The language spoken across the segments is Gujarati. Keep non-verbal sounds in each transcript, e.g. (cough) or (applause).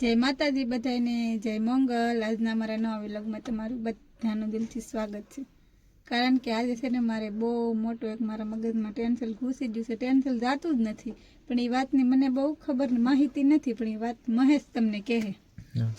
જય માતાજી બધાને જય મંગલ. આજના મારા નવા વિલોગમાં તમારું બધાનું દિલથી સ્વાગત છે. કારણ કે આજે છે ને મારે બહુ મોટો એક મારા મગજમાં ટેન્શન ઘૂસી ગયું છે. ટેન્શન જાતું જ નથી. પણ એ વાતની મને બહુ ખબર માહિતી નથી પણ એ વાત મહેશ તમને કહે.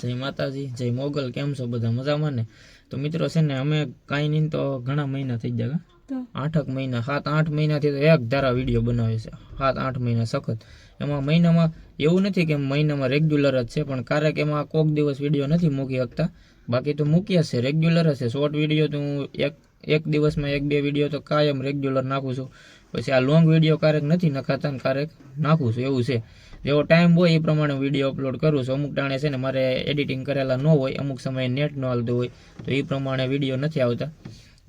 જય માતાજી જય મોગલ. કેમ છો બધા? મજામાં ને? તો મિત્રો છે ને અમે કાંઈ નહીં તો ઘણા મહિના થઈ ગયા તો? આઠક મહિના સાત આઠ મહિનાથી તો એક ધારા વીડિયો બનાવે છે. સાત આઠ મહિના સખત. એમાં મહિનામાં એવું નથી કે મહિનામાં રેગ્યુલર જ છે, પણ ક્યારેક એમાં કોક દિવસ વીડિયો નથી મૂકી શકતા. બાકી તો મૂક્યા છે રેગ્યુલર છે. શોર્ટ વીડિયો તો હું એક એક દિવસમાં એક, બે વીડિયો તો કાયમ રેગ્યુલર નાખું છું. પછી આ લોંગ વીડિયો ક્યારેક નથી નખાતા ને ક્યારેક નાખું છું, એવું છે. જેવો ટાઈમ હોય એ પ્રમાણે વીડિયો અપલોડ કરું છું. અમુક ટાણે છે ને મારે એડિટિંગ કરેલા ન હોય, અમુક સમયે નેટ ન હાલતું હોય, તો એ પ્રમાણે વીડિયો નથી આવતા.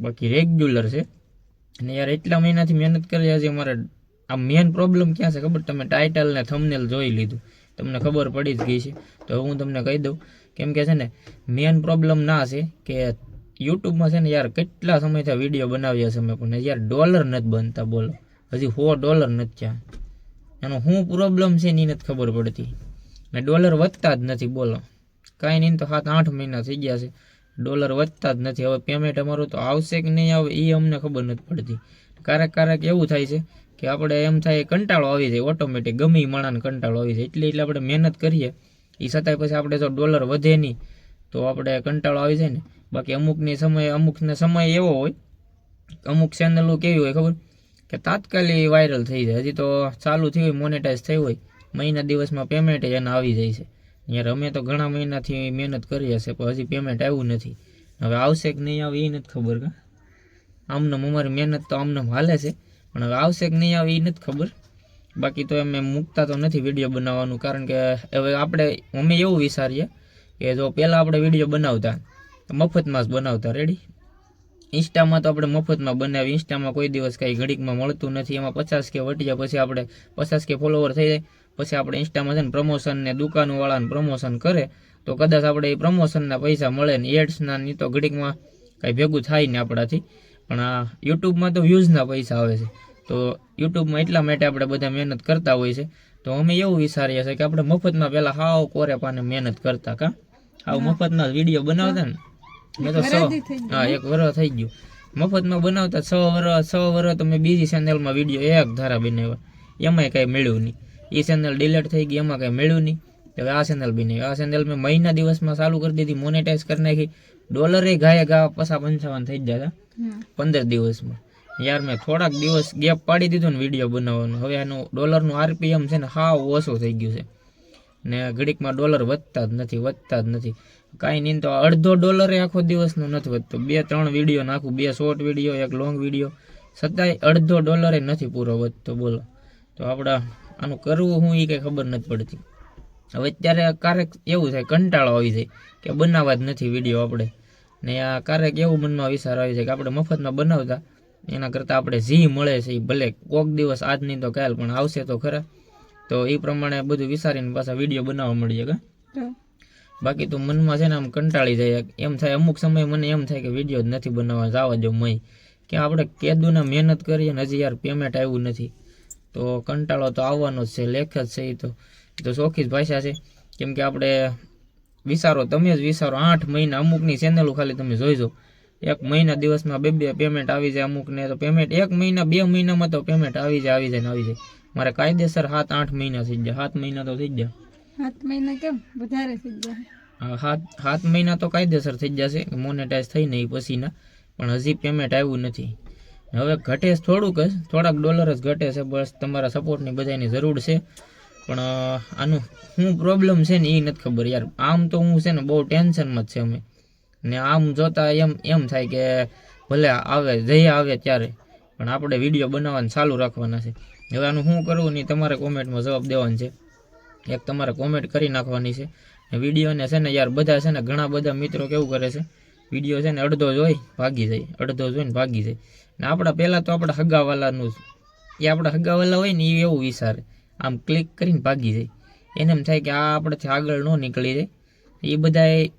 બાકી રેગ્યુલર છે. અને યાર એટલા મહિનાથી મહેનત કરી હજી અમારે આ મેન પ્રોબ્લેમ ક્યાં છે ખબર? તમે ટાઇટલ ને થંબનેલ જોઈ લીધું. તમને ખબર પડી જ ગઈ છે. તો હું તમને કહી દઉં. કેમ કે છે ને મેન પ્રોબ્લેમ ના છે કે યુટ્યુબમાં છે ને યાર કેટલા સમયથી વીડિયો બનાવ્યા છે મેં પણ. યાર ડોલર નથી બનતા, બોલો. હજી સો ડોલર નથી ત્યાં એનો શું પ્રોબ્લેમ છે એની નથી ખબર પડતી. ને ડોલર વધતા જ નથી, બોલો. કાંઈ નહીં તો સાત આઠ મહિના થઈ ગયા છે. ડોલર વધતા જ નથી. હવે પેમેન્ટ અમારું તો આવશે કે નહીં આવે એ અમને ખબર નથી પડતી. ક્યારેક ક્યારેક એવું થાય છે કે આપણે એમ થાય કંટાળો આવી જાય ઓટોમેટિક ગમે માણાને કંટાળો આવી જાય. એટલે એટલે આપણે મહેનત કરીએ. એ છતાંય પછી આપણે જો ડોલર વધે નહીં, તો આપણે કંટાળો આવી જાય ને. બાકી અમુકની સમય, અમુકને સમય એવો હોય, અમુક ચેનલો કેવી હોય ખબર? કે તાત્કાલિક વાયરલ થઈ જાય. હજી તો ચાલુ થઈ હોય મોનેટાઈઝ થઈ હોય. મહિના દિવસમાં પેમેન્ટ એને આવી જાય છે. યાર અમે તો ઘણા મહિનાથી મહેનત કરીએ છીએ પણ હજી પેમેન્ટ આવ્યું નથી. હવે આવશે કે નહીં આવે એ નથી ખબર કા. આમને અમારી મહેનત તો આમને હાલે છે. પણ હવે આવશે કે નહીં આવે એ નથી ખબર. બાકી તો એમ મૂકતા તો નથી વીડિયો બનાવવાનું, કારણ કે હવે આપણે, અમે એવું વિચારીએ કે જો પહેલાં આપણે વીડિયો બનાવતા મફતમાં જ બનાવતા રેડી ઇન્સ્ટામાં તો આપણે મફતમાં બનાવી ઇન્સ્ટામાં કોઈ દિવસ કાંઈ ઘડીકમાં મળતું નથી, એમાં પચાસ કે વટીએ પછી આપણે પચાસ કે ફોલોવર થઈ જાય, પછી આપણે ઇન્સ્ટામાં છે ને પ્રમોશન ને દુકાનવાળાને પ્રમોશન કરે, તો કદાચ આપણે એ પ્રમોશનના પૈસા મળે ને એડ્સના ની તો ઘડીકમાં કાંઈ ભેગું થાય ને આપણાથી. પણ આ યુટ્યુબમાં તો વ્યૂઝના પૈસા આવે છે. તો યુટ્યુબમાં એટલા માટે આપણે બધા મહેનત કરતા હોય છે. તો અમે એવું વિચારીએ છીએ કે આપણે મફતમાં પહેલાં હાવ કોરે પાને મહેનત કરતા કા? હાવ મફતના વીડિયો બનાવતા ને. મેં તો સો હા એક વરસ થઈ ગયું. મફતમાં બનાવતા છ વરસ છ વરસ તો મેં બીજી ચેનલમાં વીડિયો એક ધારા બનાવ્યા. એમાંય કાંઈ મળ્યું નહીં. એ ચેનલ ડિલેટ થઈ ગઈ એમાં કાંઈ મળ્યું નહીં. હવે આ ચેનલ બનાવી આ ચેનલ મેં મહિના દિવસમાં ચાલુ કરી દીધી મોનેટાઈઝ કરી નાખી. ડોલરે ગાયે ગાવા પસા પંચાવન થઈ જતા. પંદર દિવસમાં. યાર મેં થોડાક દિવસ ગેપ પાડી દીધો ને વીડિયો બનાવવાનો. હવે આનું ડોલરનું આરપીએમ છે ને હાવ ઓછું થઈ ગયું છે. ને ઘડીકમાં ડોલર વધતા જ નથી વધતા જ નથી. કાંઈ નહીં તો અડધો ડોલરે આખો દિવસનો નથી વધતો. બે ત્રણ વીડિયો નાખું બે શોર્ટ વીડિયો એક લોંગ વીડિયો. છતાંય અડધો ડોલરે નથી પૂરો વધતો બોલો. તો આપણે આનું કરવું હું એ કંઈ ખબર નથી પડતી. હવે અત્યારે ક્યારેક એવું થાય કંટાળો આવી જાય કે બનાવવા જ નથી વીડિયો આપણે. ને આ ક્યારેક એવું મનમાં વિચાર આવી જાય કે આપણે મફતમાં બનાવતા એના કરતાં આપણે જી મળે છે એ ભલે કોક દિવસ આજ નહીં તો કાલ પણ આવશે તો ખરા. તો એ પ્રમાણે બધું વિચારીને પાછા વીડિયો બનાવવા મળીએ કે? બાકી તો મનમાં છે ને આમ કંટાળી જાય. એમ થાય અમુક સમય મને એમ થાય કે વીડિયો જ નથી બનાવવા જવા દો મય. કે આપણે કેદુના મહેનત કરીએ ને હજી યાર પેમેન્ટ આવ્યું નથી. તો કંટાળો તો આવવાનો જ છે લેખ જ છે એ તો. તો ચોખ્ખી જ ભાષા છે. કેમ કે આપણે વિચારો તમે જ વિચારો. આઠ મહિના અમુકની ચેનલો ખાલી તમે જોઈજો. એક મહિના દિવસમાં બે બે પેમેન્ટ આવી જાય અમુકને તો પેમેન્ટ એક મહિના બે મહિનામાં તો પેમેન્ટ આવી જાય આવી જાય ને આવી જાય. મારે કાયદેસર સાત આઠ મહિના થઈ જાય સાત મહિના તો થઈ ગયા. સાત મહિના કેમ? વધારે થઈ જાય સાત સાત મહિના તો કાયદેસર થઈ જશે. મોનેટાઈઝ થઈ નહીં પછીના. પણ હજી પેમેન્ટ આવ્યું નથી. હવે ઘટે છે થોડુંક જ. થોડાક ડોલર જ ઘટે છે. બસ તમારા સપોર્ટની બધાની જરૂર છે. પણ આનું શું પ્રોબ્લેમ છે ને એ નથી ખબર યાર. આમ તો હું છે ને બહુ ટેન્શનમાં જ છે અમે. ને આમ જોતા એમ એમ થાય કે ભલે આવે, જઈ આવે ત્યારે. પણ આપણે વીડિયો બનાવવાનું ચાલુ રાખવાના છે. હવે આનું શું કરવું નહીં તમારે કોમેન્ટમાં જવાબ દેવાનો છે. એક તમારે કોમેન્ટ કરી નાખવાની છે. ને વિડીયોને છે ને યાર બધા છે ને ઘણા બધા મિત્રો કેવું કરે છે? વીડિયો છે ને અડધો જોઈ ભાગી જાય. અડધો જોઈને ભાગી જાય. ને આપણા પહેલાં તો આપણા હગાવાલાનું એ આપણા હગાવાલા હોય ને એ એવું વિચારે. આમ ક્લિક કરીને ભાગી જાય. એને એમ થાય કે આ આપણાથી આગળ ન નીકળી જાય. એ બધાએ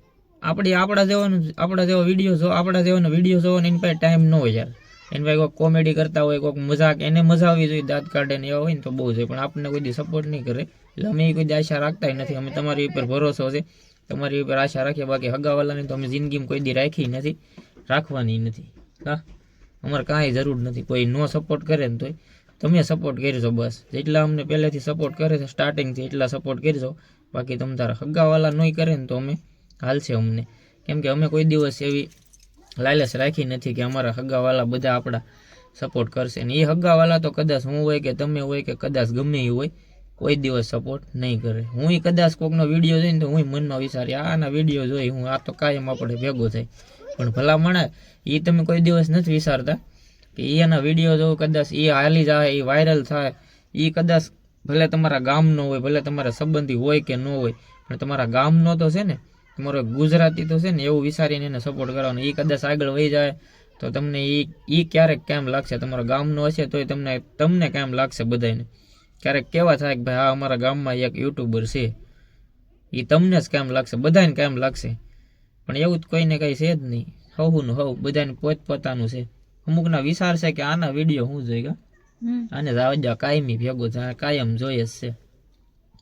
આપણી આપણા જેવાનું આપણા જેવો વીડિયો જો આપણા જેવાનો વીડિયો જોવાનો, એની પાસે ટાઈમ ન હોય યાર. એની પાસે કોઈક કોમેડી કરતા હોય, કોઈક મજાક, એને મજા આવી જોઈએ દાંત કાઢે ને એવા હોય ને તો બહુ છે. પણ આપણને કોઈ દી સપોર્ટ નહીં કરે. એટલે અમે કોઈ દી આશા રાખતા નથી. અમે તમારી ઉપર ભરોસો છે. તમારી ઉપર આશા રાખીએ. બાકી હગાવાલાની તો અમે જિંદગીમાં કોઈ દી રાખી નથી. રાખવાની નથી. હા? અમારે કાંઈ જરૂર નથી. કોઈ નો સપોર્ટ કરે ને તોય. તમે સપોર્ટ કરજો બસ. જેટલા અમને પહેલેથી સપોર્ટ કરે છે સ્ટાર્ટિંગથી એટલા સપોર્ટ કરજો બાકી તમે તારા હગાવાલા નહીં કરે ને તો અમે હાલશે અમને. કેમ કે અમે કોઈ દિવસ એવી લાલચ રાખી નથી કે અમારા હગાવાલા બધા આપણા સપોર્ટ કરશે. ને એ હગાવાલા તો કદાચ હું હોય કે તમે હોય કે કદાચ ગમે એ હોય, કોઈ દિવસ સપોર્ટ નહીં કરે. હું કદાચ કોકનો વીડિયો જોઈને તો હું મનમાં વિચારી આના વીડિયો જોઈ, હું આ તો કાયમ આપણે ભેગો થાય. પણ ભલા મણા એ તમે કોઈ દિવસ નથી વિચારતા. કે એના વીડિયો જો કદાચ એ હાલી જાય, એ વાયરલ થાય. એ કદાચ ભલે તમારા ગામનો હોય, ભલે તમારા સંબંધી હોય કે ન હોય, પણ તમારા ગામનો તો છે ને, તમારો ગુજરાતી તો છે ને, એવું વિચારીને એને સપોર્ટ કરવાનો. એ કદાચ આગળ વહી જાય, તો તમને એ એ ક્યારેક કેમ લાગશે? તમારા ગામનો હશે, તોય તમને તમને કેમ લાગશે બધાને ક્યારેક કેવા થાય કે ભાઈ, હા, અમારા ગામમાં એક યુટ્યુબર છે. એ તમને જ કેમ લાગશે? બધાને કેમ લાગશે? પણ એવું જ કોઈને કંઈ છે જ નહીં. હવનું હવ બધાને પોતપોતાનું છે. અમુકના વિચાર છે કે આના વીડિયો હું જોઈ ગયા. આને જાવજા કાયમી ભેગો થાય કાયમ જોઈએ છે.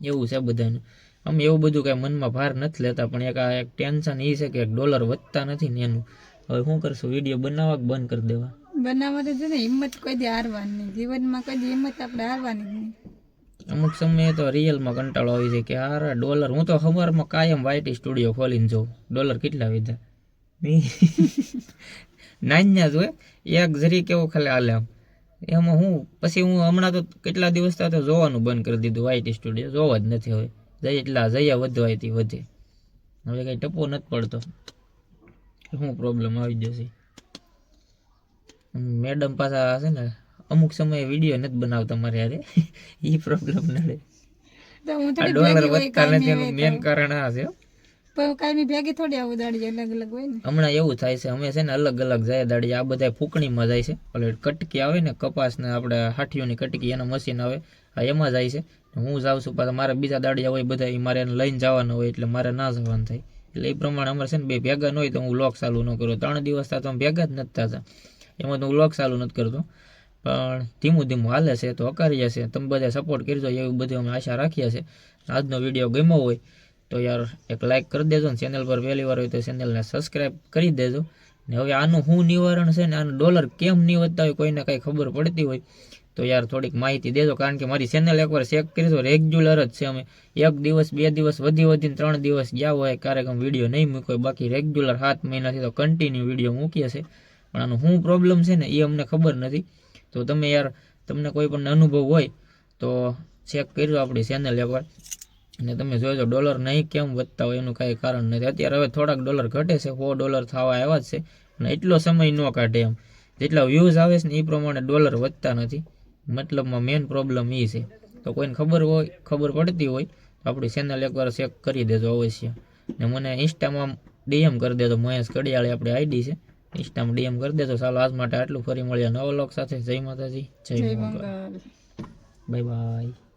એવું છે બધાને. અમે એવું બધું કાંઈ મનમાં ભાર નથી લેતા પણ એક આ એક ટેન્શન એ છે કે ડોલર વધતા નથી ને એનું. હવે શું કરશું વીડિયો બનાવવા કે બંધ કરી દેવા? બનાવવા તો છે ને હિંમત કોઈ દી હારવાની જીવનમાં કોઈ દી હિંમત આપણે હારવાની જ નહીં. અમુક સમયે તો રિયલમાં કંટાળો આવી જાય કે હારા ડોલર. હું તો સવારમાં કાયમ વાયટી સ્ટુડિયો ખોલીને જોઉં. ડોલર કેટલા વિધા? (laughs) નાન્યા જ હોય. એક જરી કેવો ખાલી હાલે આમ. એમાં હું પછી હું હમણાં તો કેટલા દિવસ તો જોવાનું બંધ કરી દીધું વાયટી સ્ટુડિયો જોવા જ નથી હવે જઈ એટલા જયા વધવાયથી વધે. હવે કઈ ટપો નથી પડતો. શું પ્રોબ્લેમ આવી જશે મેડમ પાછા છે ને અમુક સમયે વીડિયો નથી બનાવતા મારે યારે એ પ્રોબ્લેમ નડે. ડોલર વધતા નથી એનું મેન કારણ આ છે. પણ કાંઈ ભેગી થોડી આવું દાડી અલગ અલગ હોય ને. હમણાં એવું થાય છે, અમે છે ને અલગ અલગ જાય દાડી આ બધા ફૂકણીમાં જાય છે. ઓલે કટકી આવે ને કપાસ ને આપણે હાઠીઓની કટકી, એના મશીન આવે, આ એમાં જાય છે. હું જાઉં છું, પાછા મારા બીજા દાડિયા હોય બધા એ મારે એને લઈને જવાના હોય, એટલે મારે ના જવાનું થાય. એટલે એ પ્રમાણે અમારે છે ને બે ભેગા ન હોય તો હું લોક ચાલુ ન કરું. ત્રણ દિવસ થતા અમે ભેગા જ નથી થતા. એમાં તો હું લોક ચાલુ નથી કરતો. પણ ધીમું ધીમું હાલે છે, તો અકારી જશે. તમે બધા સપોર્ટ કરજો, એવી બધી અમે આશા રાખીએ છીએ. આજનો વીડિયો ગમ્યો હોય તો યાર એક લાઇક કરી દેજો ને ચેનલ પર પહેલી વાર હોય તો ચેનલને સબસ્ક્રાઈબ કરી દેજો. ને હવે આનું શું નિવારણ છે ને આનું ડોલર કેમ નહીં વધતા હોય કોઈને કાંઈ ખબર પડતી હોય, તો યાર થોડીક માહિતી દેજો. કારણ કે મારી ચેનલ એકવાર ચેક કરી તો રેગ્યુલર જ છે અમે. એક દિવસ, બે દિવસ, વધી વધીને ત્રણ દિવસ ગયા હોય, ક્યારેક અમે વીડિયો નહીં મૂક્યો બાકી રેગ્યુલર સાત મહિનાથી તો કન્ટિન્યુ વીડિયો મૂકીએ છે. પણ આનું શું પ્રોબ્લેમ છે ને એ અમને ખબર નથી. તો તમે યાર, તમને કોઈ પણ અનુભવ હોય તો ચેક કરજો આપણી ચેનલ એકવાર. અને તમે જોજો ડોલર નહીં કેમ વધતા હોય એનું કાંઈ કારણ નથી. અત્યારે હવે થોડાક ડોલર ઘટે છે સો ડોલર થવા આવ્યા જ છે અને એટલો સમય ન કાઢે એમ. જેટલા વ્યૂઝ આવે છે ને એ પ્રમાણે ડોલર વધતા નથી. મતલબમાં મેઇન પ્રોબ્લેમ એ છે. તો કોઈને ખબર હોય ખબર પડતી હોય તો આપણી ચેનલ એકવાર ચેક કરી દેજો અવશ્ય. ને મને ઇન્સ્ટામાં ડીએમ કરી દેજો મહેશ કડિયાળી આપણી આઈડી છે. ઇન્સ્ટામાં ડીએમ કરી દેજો. ચાલો આજ માટે આટલું. ફરી મળ્યા નવો લોક સાથે. જય માતાજી જય મંગળ. Bye bye